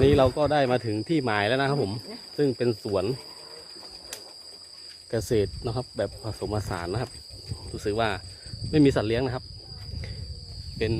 อนนี้เราก็ได้มาถึงที่หมายแล้วนะครับผม ซึ่งเป็นสวนเกษตรนะครับ แบบผสมผสานนะครับ รู้สึกว่าไม่มีสัตว์เลี้ยงนะครับ เป็น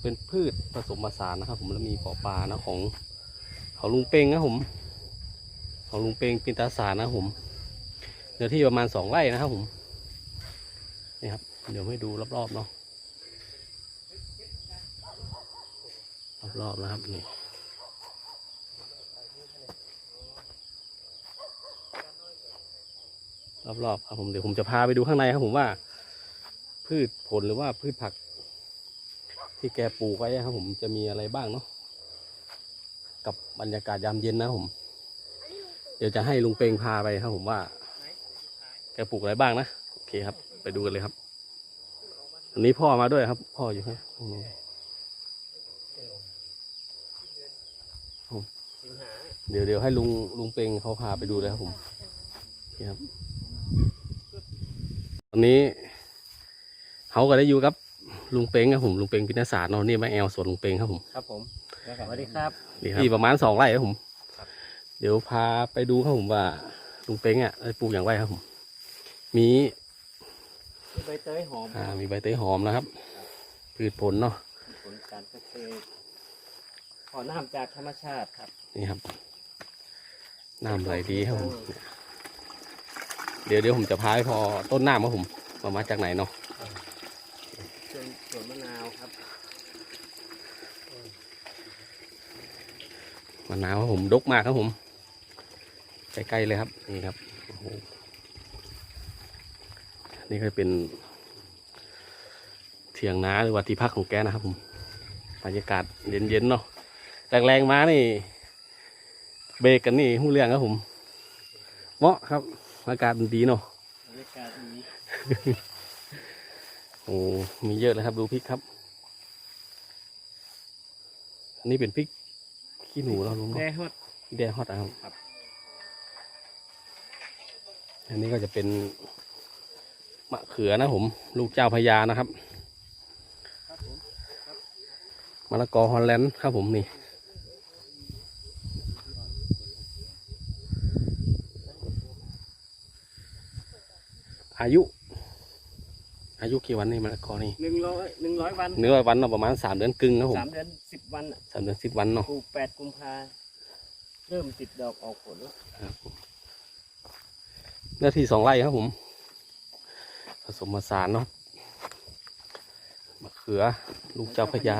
เป็นพืชผสมผสานนะครับ ผมแล้วมีปอปลานะของเของลุงเปงนะผม ของลุงเปงปินตาสารนะผมเนื้อที่ประมาณสองไร่นะครับผมนี่ครับ เดี๋ยวให้ดูรอบๆเนาะรอบๆนะครับนี่ รอบๆครับผมเดี๋ยวผมจะพาไปดูข้างในครับผมว่า พืชผลหรือว่าพืชผัก ที่แกปลูกไว้ครับ ผมจะมีอะไรบ้างเนาะกับบรรยากาศยามเย็นนะผม เดี๋ยวจะให้ลุงเปงพาไปครับ ผมว่า แกปลูกอะไรบ้างนะโอเคครับ ไปดูกันเลยครับวันนี้พ่อมาด้วยครับ พ่ออยู่ครับเดี๋ยวเดี๋ยวให้ลุงลุงเปงเขาพาไปดูเลยครับผมโอเคครับ อนนี้เขาก็ได้อยู่กับลุงเปงครับผมลุงเปงพินาศาสตร์เนาะนี่มาแอลสวนลุงเปงครับผมครับผมสวัสดีครับนี่ครับที่ประมาณสองไร่ครับผมครับเดี๋ยวพาไปดูครับผมว่าลุงเปงอะได้ปลูกอย่างไรครับผมมีใบเตยหอมอ่ามีใบเตยหอมนะครับพืชผลเนาะผลการเกษตรขอน้ำจากธรรมชาติครับนี่ครับน้ำไหลดีครับผม เดี๋ยวเดี๋ยวผมจะพาไปพอต้นน้ำครับผมมามาจากไหนเนาะส่วนสวนมะนาวครับมะนาวครับผมดกมากครับผมใกล้ๆเลยครับนี่ครับโอ้โหนี่ก็เป็นเถียงนาหรือว่าที่พักของแกนะครับผมบรรยากาศเย็นๆเนาะแรงๆมานี่ เบรกกันนี่หู้เรื่องครับผมเหมาะครับ อากาศมันดีเนาะบรรยากาศดีโอ้มีเยอะเลยครับดูพริกครับ อันนี้เป็นพริกขี้หนูเราลุงแดเนาะฮอดแดงฮอตอะครับครับ อันนี้ก็จะเป็นมะเขือนะผม ลูกเจ้าพญานะครับครับผมมมะละกอฮอลแลนด์ครับผมนี่ อายุ อายุกี่วันนี่มะละกอนี่หนึ่งร้อยหนึ่งร้อยวันเนื้อวันเนาะประมาณสามเดือนครึ่งครับผมสามเดือนสิบวันอะสามเดือนสิบวันเนาะปลูกแปดกุมภาเริ่มติดดอกออกผลแล้วครับผมเนื้อที่สองไร่ครับผม ผสมผสานเนาะมะเขือ ลูกเจ้าพระยา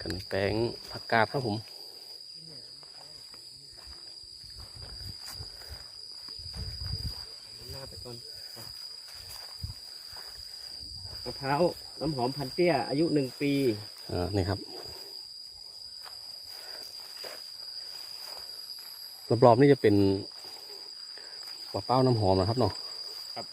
กันแตงผักกาดครับผม หน้าไป ก่อนมะพร้าวน้ำหอมพันเตี้ย อายุหนึ่งปีอ่านี่ครับรอบๆนี่จะเป็นปลาเป้าน้ำหอมนะครับเนาะครับ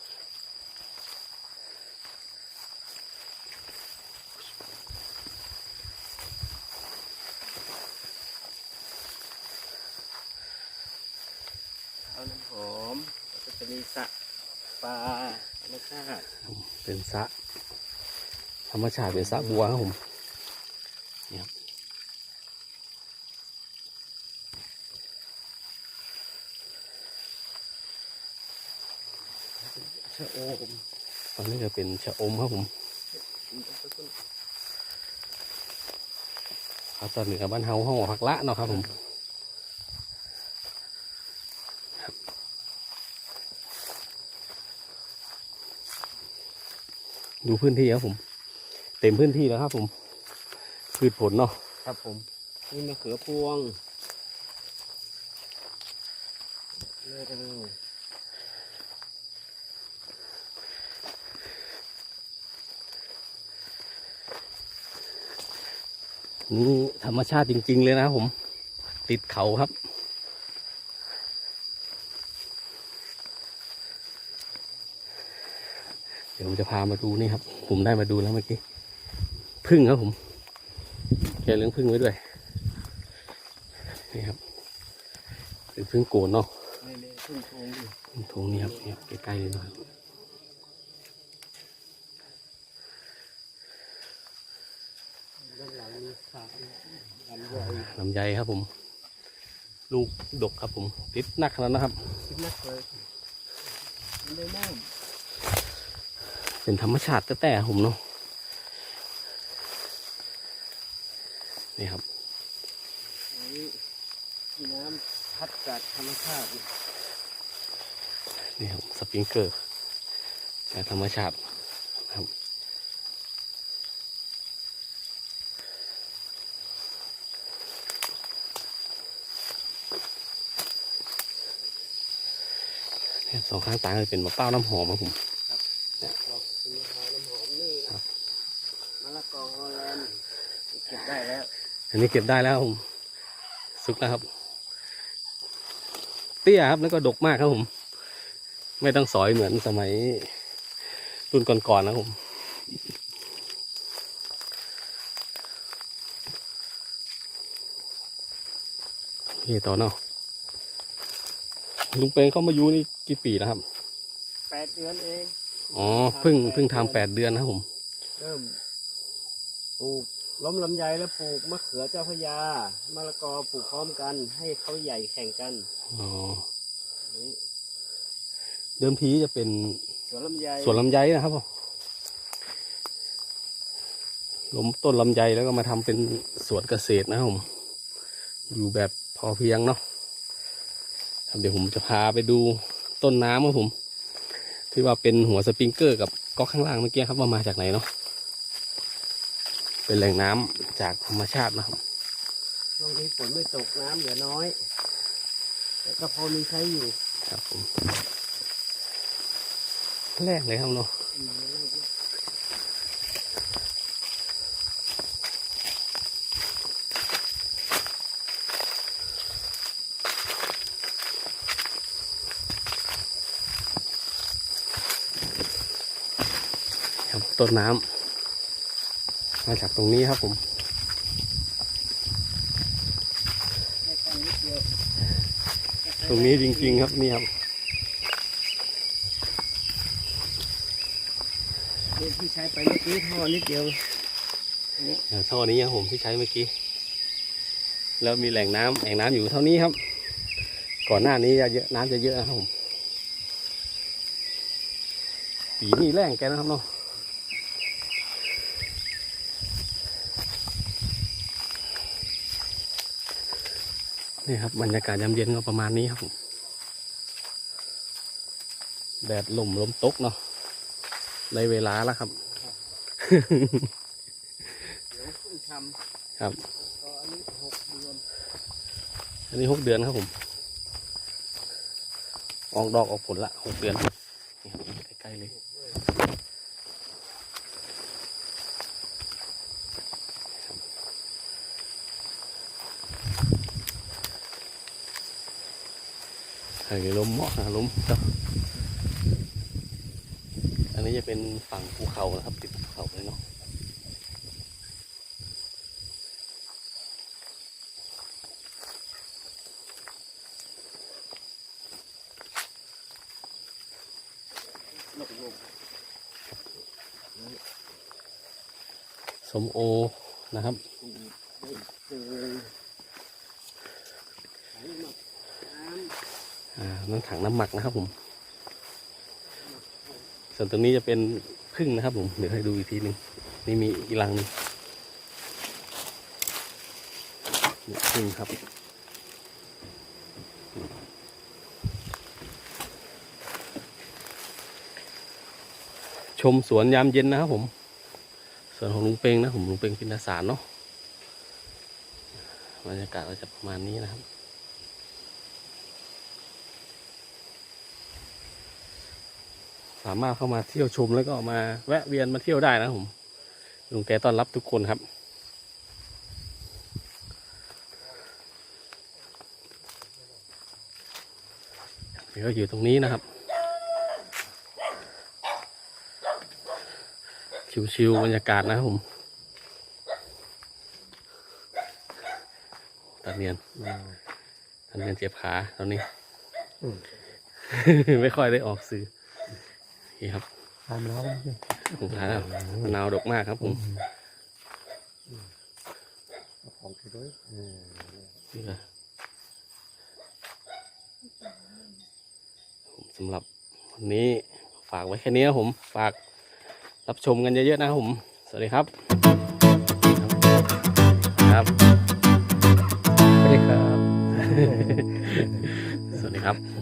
เอาน้ำหอมแล้วก็จะมีสระ ปลาธรรมชาติเป็นสระธรรมชาติเป็นสระบัวครับผมเนี่ครับชะโอมตอนนี้จะเป็นชะอมครับผมภาษาเหนือบ้านเฮาห้องว่าผักละเนาะครับผม ดูพื้นที่ครับผม เต็มพื้นที่แล้วครับผมพืชผลเนาะครับผมนี่มะเขือพวงเลือกกันเลยนี่ธรรมชาติจริง ๆ เลยนะครับผม ติดเขาครับ ดี๋ยวผมจะพามาดูนี่ครับ ผมได้มาดูแล้วเมื่อกี้พึ่งครับผมแกเลี้ยงพึ่งไว้ด้วยนี่ครับเป็นพึ่งโกนเนาะนี่เลยทุ่งทงดิพึ่งโทงนี่ครับเนี่ยใกล้ๆเลยนะครับด้านหลังมีขาลำใหญ่ลำไยครับผม ลูกดกครับผม ติดหนักขนาดนะครับคิดนักเลยไมันได้น้ เป็นธรรมชาติแต่ๆผมเนาะนี่ครับำอันนี้มีน้ำพัดจากธรรมชาตินี่นี่ครับสปริงเกอร์จากธรรมชาตินะครับเนี่ยสองข้างตาจะเป็นมะเป้าวน้ำหอมครับผม เก็บได้แล้วอันนี้เก็บได้แล้วครับผมสุกแล้วครับ เตี้ยครับแล้วก็ดกมากครับผม ไม่ต้องสอยเหมือนสมัยรุ่นก่อนๆนะครับผมนี่ต่อเนาะลุงเปงเข้ามาอยู่นี่กี่ปีแล้วครับแปดเดือนเอง อ๋อเพิ่งเพิ่งทำแปดเดือนนะครับผม เริ่ม ปลูกล้มลำไยแล้วปลูกมะเขือเจ้าพระยามะละกอปลูกพร้อมกัน ให้เขาใหญ่แข่งกันอ๋อนี่เดิมทีจะเป็นสวนลำไยสวนลำไยนะครับผมล้มต้นลำไยแล้วก็มาทำเป็นสวนเกษตรนะครับผม อยู่แบบพอเพียงเนาะครับเดี๋ยวผมจะพาไปดูต้นน้ำครับผม ที่ว่าเป็นหัวสปริงเกอร์กับก๊อกข้างล่างเมื่อกี้ครับว่ามาจากไหนเนาะ เป็นแหล่งน้ำจากธรรมชาตินะครับช่วงนี้ฝนไม่ตกน้ำเหลือน้อย แต่ก็พอมีใช้อยู่ ครับผมแรกเลยครับเนาะครับต้นน้ำ มาจากตรงนี้ครับผมแค่กันนิดเดียวตรงนี้จริงๆครับนี่ครับนี่ที่ใช้ไปเมื่อกี้ท่อนิดเดียวอ่าท่อนี้ครับผมที่ใช้เมื่อกี้ แล้วมีแหล่งน้ำแหล่งน้ำอยู่เท่านี้ครับ ก่อนหน้านี้จะเยอะน้ำจะเยอะนะครับผมปีนี้แรงแกนะครับเนาะ นี่ครับบรรยากาศยามเย็นก็ประมาณนี้ครับแดดลมลมตกเนาะในเวลาแล้วครับเดี๋ยวคุณทำทครับำอันนี้หกเดือนอันนี้หกเดือนครับผม ออกดอกออกผลละหกเดือนนี่ครับใกล้ๆเลย ไข่ล้มเหมาะหาล้มครับ อันนี้จะเป็นฝั่งภูเขานะครับ ติดภูเขาเลยเนาะสมโอนะครับ เจอไหลหมักน้ำ อ่า นั่นถังน้ำหมักนะครับผม ส่วนตรงนี้จะเป็นพึ่งนะครับผม เดี๋ยวให้ดูอีกทีหนึ่งนี่มีอีกรังนึงนี่พึ่งครับชมสวนยามเย็นนะครับผมสวนของลุงเปงนะผมลุงเปงพินาสารเนาะบรรยากาศก็จะประมาณนี้นะครับามารถเข้ามาเที่ยวชมแล้วก็มาแวะเวียนมาเที่ยวได้นะครับผมลุงแกต้อนรับทุกคนครับ เดี๋ยวอยู่ตรงนี้นะครับ ชิวๆบรรยากาศนะครับผมตัดเนียนตัดเนียนเจ็บขาตอนนี้ ไม่ค่อยได้ออกสื่อ นี่ครับทำแล้วผมทานแล้วมะนาวดกมากครับผมของไปด้วยนี่แหละผมสำหรับวันนี้ฝากไว้แค่นี้ครับผม ฝากรับชมกันเยอะๆนะครับผม สวัสดีครับ ครับ สวัสดีครับ สวัสดีครับ